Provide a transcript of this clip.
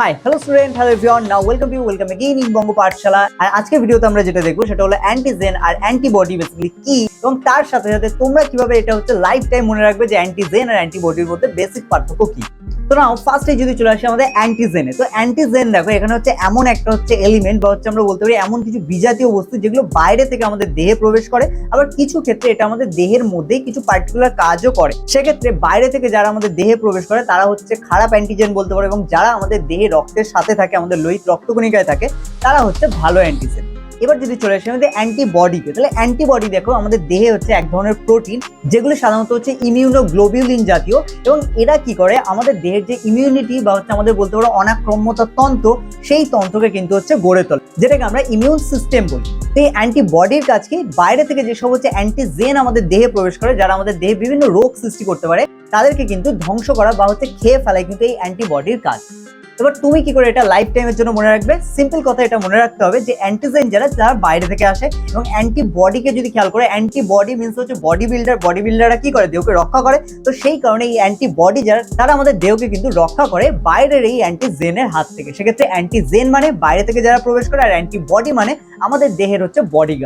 Hi hello student hello everyone now welcome to welcome again in Banga Pathshala আর আজকে ভিডিওতে আমরা যেটা দেখব, সেটা হলো অ্যান্টিজেন আর অ্যান্টিবডি বেসিক্যালি কি, এবং তার সাথে সাথে তোমরা কীভাবে এটা হচ্ছে লাইফ টাইম মনে রাখবে যে অ্যান্টিজেন আর অ্যান্টিবডির মধ্যে বেসিক পার্থক্য কি? তো নাও ফার্স্টে যদি চলে আসি আমাদের অ্যান্টিজেনে তো অ্যান্টিজেন দেখো, এখানে হচ্ছে এমন একটা হচ্ছে এলিমেন্ট বা হচ্ছে আমরা বলতে পারি এমন কিছু বিজাতীয় বস্তু যেগুলো বাইরে থেকে আমাদের দেহে প্রবেশ করে। আবার কিছু ক্ষেত্রে এটা আমাদের দেহের মধ্যেই কিছু পার্টিকুলার কাজও করে। সেক্ষেত্রে বাইরে থেকে যারা আমাদের দেহে প্রবেশ করে, তারা হচ্ছে খারাপ অ্যান্টিজেন বলতে পারে এবং যারা আমাদের দেহে রক্তের সাথে থাকে, আমাদের লোহিত রক্তকণিকায় থাকে, তারা হচ্ছে ভালো অ্যান্টিজেন এবার যদি চলে আসি আমাদের অ্যান্টিবডিকে তাহলে অ্যান্টিবডি দেখো আমাদের দেহে হচ্ছে এক ধরনের প্রোটিন যেগুলো সাধারণত হচ্ছে ইমিউনোগ্লোবিউলিন জাতীয় এবং এরা কি করে? আমাদের দেহের যে ইমিউনিটি বা হচ্ছে আমাদের বলতে পারো অনাক্রম্যতা তন্ত্র, সেই তন্ত্রকে কিন্তু হচ্ছে গড়ে তোলে, যেটাকে আমরা ইমিউন সিস্টেম বলি। এই অ্যান্টিবডির কাজ কি? বাইরে থেকে যেসব হচ্ছে অ্যান্টিজেন আমাদের দেহে প্রবেশ করে, যারা আমাদের দেহে বিভিন্ন রোগ সৃষ্টি করতে পারে, তাদেরকে কিন্তু ধ্বংস করা বা হচ্ছে খেয়ে ফেলায় কিন্তু এই অ্যান্টিবডির কাজ। এবার তুমি কি করে এটা লাইফ টাইমের জন্য মনে রাখবে? সিম্পল কথা এটা মনে রাখতে হবে যে অ্যান্টিজেন যারা যারা বাইরে থেকে আসে এবং অ্যান্টিবডিকে যদি খেয়াল করে অ্যান্টিবডি মিনস হচ্ছে বডি বিল্ডার বডি বিল্ডাররা কি করে? দেহকে রক্ষা করে। তো সেই কারণে এই অ্যান্টিবডি যারা, তারা আমাদের দেহকে কিন্তু রক্ষা করে বাইরের এই অ্যান্টিজেনের হাত থেকে। সেক্ষেত্রে অ্যান্টিজেন মানে বাইরে থেকে যারা প্রবেশ করে আর অ্যান্টিবডি মানে আমাদের দেহের হচ্ছে বডিগার্ড